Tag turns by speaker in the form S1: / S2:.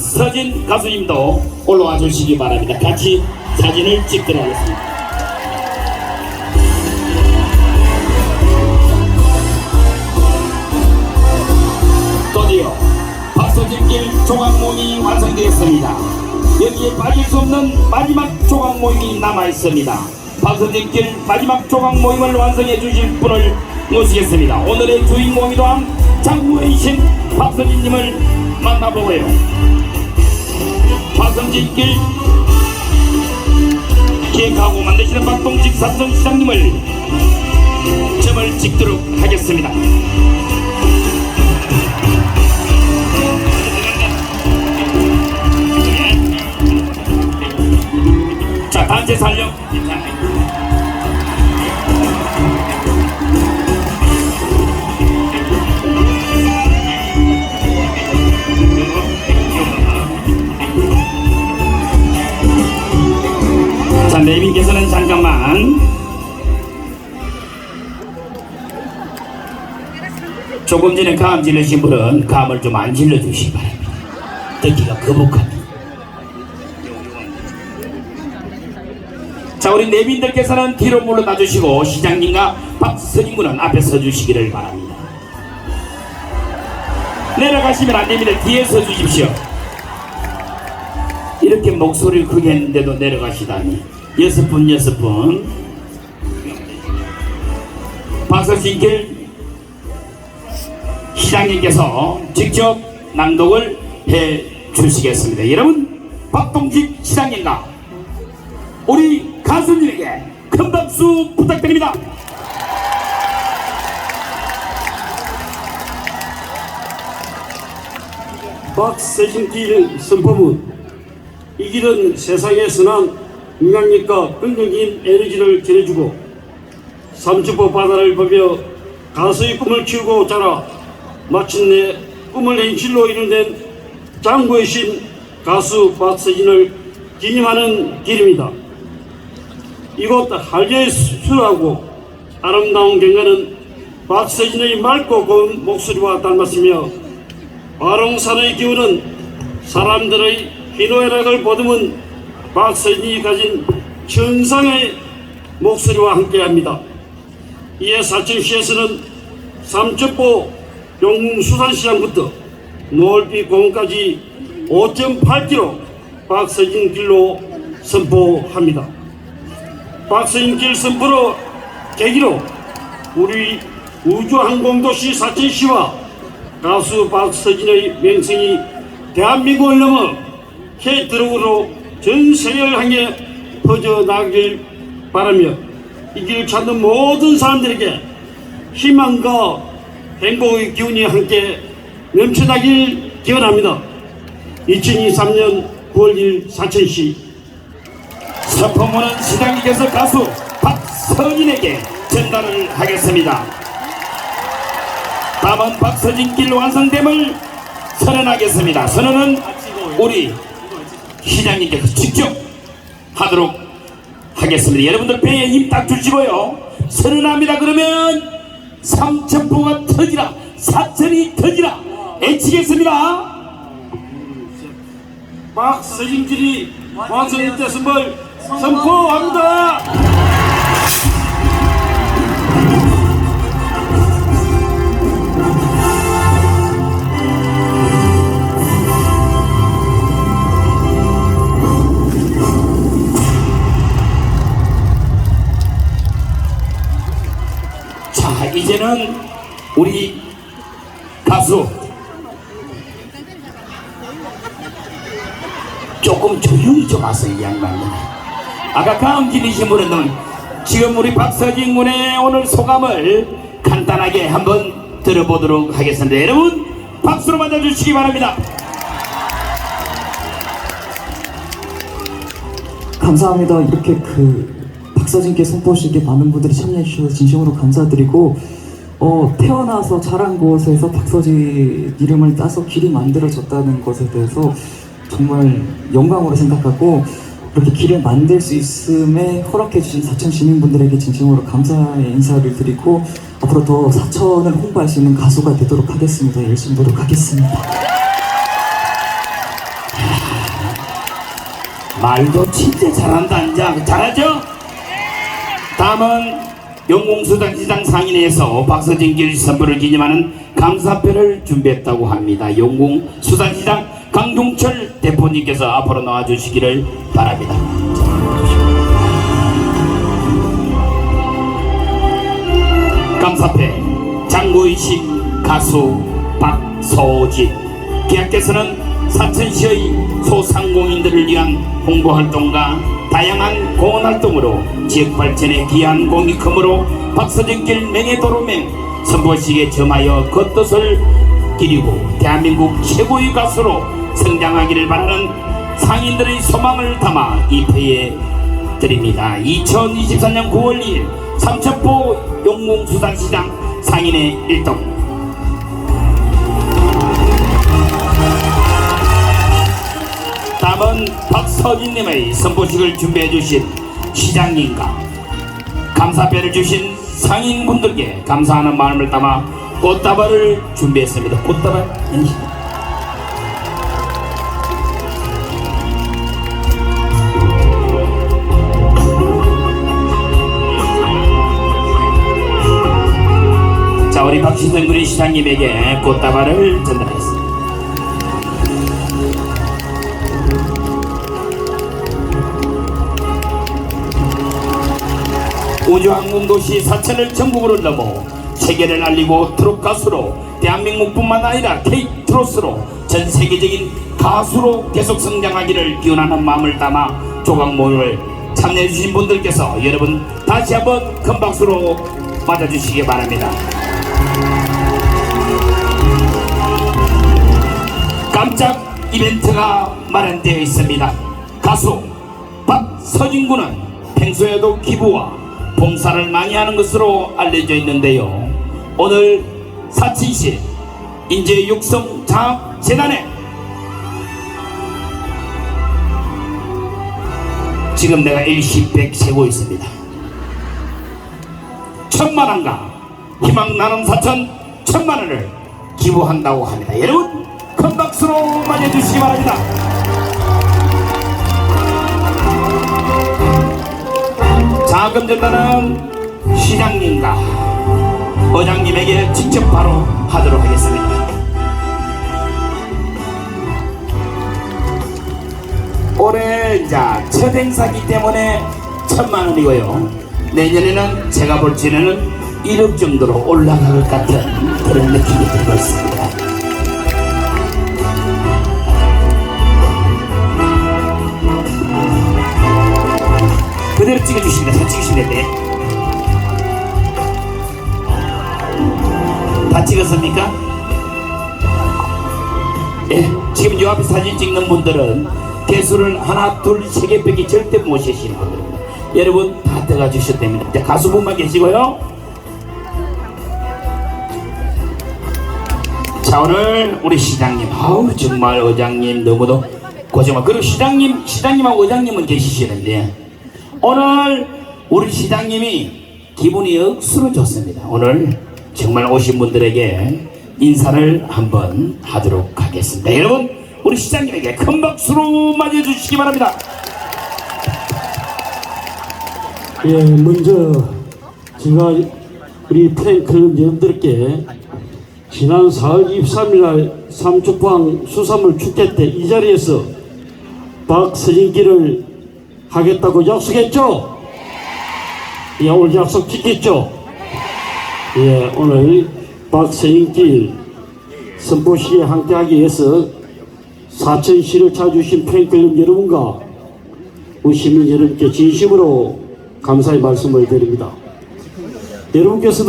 S1: 박서진 가수님도 올라와 주시기 바랍니다. 같이 사진을 찍도록 하겠습니다. 드디어 박서진길 조각 모임이 완성되었습니다. 여기에 빠질 수 없는 마지막 조각 모임이 남아 있습니다. 박서진길 마지막 조각 모임을 완성해 주실 분을 모시겠습니다. 오늘의 주인공이도 한 장구이신 박서진님을 만나보고요. 박서진길 기획하고 만드시는 박동직 삼성시장님을 점을 찍도록 하겠습니다. 자, 단체 살려. 잠깐만. 조금 전에 감 질르신 분은 감을 좀 안 질러 주시기 바랍니다. 듣기가 거북합니다. 자 우리 내빈들께서는 뒤로 물러나 주시고 시장님과 박서진 군은 앞에 서 주시기를 바랍니다. 내려가시면 안 됩니다. 뒤에 서 주십시오. 이렇게 목소리를 크게 했는데도 내려가시다니 여섯 분 여섯 분 박서진길 시장님께서 직접 낭독을 해 주시겠습니다. 여러분 박동직 시장님과 우리 가수님에게 큰 박수 부탁드립니다.
S2: 박세신길 선포문 이 길은 선한 영향력과 긍정적인 에너지를 전해주고 삼천포 바다를 보며 가수의 꿈을 키우고 자라 마침내 꿈을 현실로 이룬된 장구의 신 가수 박세진을 기념하는 길입니다. 이곳 한려의 수라고 아름다운 경관은 박세진의 맑고 고운 목소리와 닮았으며 바롱산의 기운은 사람들의 희노애락을 보듬은 박세진이 가진 천상의 목소리와 함께합니다. 이에 사천시에서는 삼천포 용궁수산시장부터 노을빛 공원까지 5.8km 박세진 길로 선포합니다. 박세진 길 선포로 계기로 우리 우주항공도시 사천시와 가수 박서진의 명성이 대한민국을 넘어 해드럭으로 전 세계를 향해 퍼져나가길 바라며 이 길을 찾는 모든 사람들에게 희망과 행복의 기운이 함께 넘쳐나길 기원합니다. 2023년 9월 1일 사천시
S1: 서포문은 시장님께서 가수 박서진에게 전달을 하겠습니다. 다음은 박서진 길 완성됨을 선언하겠습니다. 선언은 우리 시장님께서 직접 하도록 하겠습니다. 여러분들 배에 힘 딱 주시고요. 선언합니다. 그러면 삼천포가 터지라 사천이 터지라 애치겠습니다.
S2: 박서진길이 완성됐음을 선포합니다.
S1: 자 이제는 우리 가수 조금 조용히 좀 하세요 이 양반들. 아까 지르신 분은 지금 우리 박서진 군의 오늘 소감을 간단하게 한번 들어보도록 하겠습니다. 여러분 박수로 맞아주시기 바랍니다.
S3: 감사합니다. 이렇게 그 박서진께 선포식에 많은 분들이 참여해 주셔서 진심으로 감사드리고 어, 태어나서 자란 곳에서 박서진 이름을 따서 길이 만들어졌다는 것에 대해서 정말 영광으로 생각하고 이렇게 길을 만들 수 있음에 허락해 주신 사천 시민분들에게 진심으로 감사의 인사를 드리고 앞으로 더 사천을 홍보할 수 있는 가수가 되도록 하겠습니다. 열심히 노력하겠습니다.
S1: 말도 진짜 잘한다 인자 잘하죠? 다음은 영공수단시장 상인회에서 박서진길 선보를 기념하는 감사표를 준비했다고 합니다. 영공수단시장 강동철 대표님께서 앞으로 나와주시기를 바랍니다. 감사패 장고이신 가수 박서진 계약께서는 사천시의 소상공인들을 위한 홍보활동과 다양한 공헌 활동으로 지역 발전에 기한 공이 크므로 박서진길 명예도로명 선보식에 점하여 겉뜻을 기리고 대한민국 최고의 가수로 성장하기를 바라는 상인들의 소망을 담아 입회에 드립니다. 2024년 9월 2일 삼천포 용궁수산시장 상인의 일동 다음은 박서진님의 선보식을 준비해 주신 시장님과 감사패를 주신 상인분들께 감사하는 마음을 담아 꽃다발을 준비했습니다. 꽃다발 아니, 자 우리 박신성 군의 시장님에게 꽃다발을 전달하겠습니다. 우주항공도시 사천을 전국으로 넘어 세계를 알리고 트롯 가수로 대한민국뿐만 아니라 K-트로스로 전 세계적인 가수로 계속 성장하기를 기원하는 마음을 담아 조각 모임을 참여해주신 분들께서 여러분 다시 한번 큰 박수로 맞아주시기 바랍니다. 깜짝 이벤트가 마련되어 있습니다. 가수 박서진 군은 평소에도 기부와 봉사를 많이 하는 것으로 알려져 있는데요. 오늘 사천시 인재 육성 장학 재단에 지금 내가 일시 백 세고 있습니다. 천만 원과 희망 나눔 사천 천만 원을 기부한다고 합니다. 여러분 큰 박수로 맞이해 주시기 바랍니다. 자금 전달은 시장님과 의장님에게 직접 바로 하도록 하겠습니다. 올해 이제 첫 행사기 때문에 천만 원이고요. 내년에는 제가 볼 때는 1억 정도로 올라갈 것 같은 그런 느낌이 들고 있습니다. 찍어주십니다. 잘 찍으시면 돼. 다 찍었습니까? 예, 지금 요 앞에 사진 찍는 분들은 개수를 하나, 둘, 세 개밖에 절대 못 세시는 분들입니다. 여러분 다 들어가 주셔도 됩니다. 이제 가수분만 계시고요. 자 오늘 우리 시장님 아우 정말 의장님 너무도 고생하 그리고 시장님 시장님하고 의장님은 계시시는데 오늘 우리 시장님이 기분이 억수로 좋습니다. 오늘 정말 오신 분들에게 인사를 한번 하도록 하겠습니다. 여러분 우리 시장님에게 큰 박수로 맞이해 주시기 바랍니다.
S2: 예, 먼저 제가 우리 팬클럽 여러분들께 지난 4월 23일 날 삼축방 수산물 축제 때 이 자리에서 박서진기를 하겠다고 약속했죠? 예, 오늘 약속 지켰죠? 예, 오늘 박서진길 선보시에 함께하기 위해서 사천시를 찾아주신 팬클럽 여러분과 우리 시민 여러분께 진심으로 감사의 말씀을 드립니다. 여러분께서도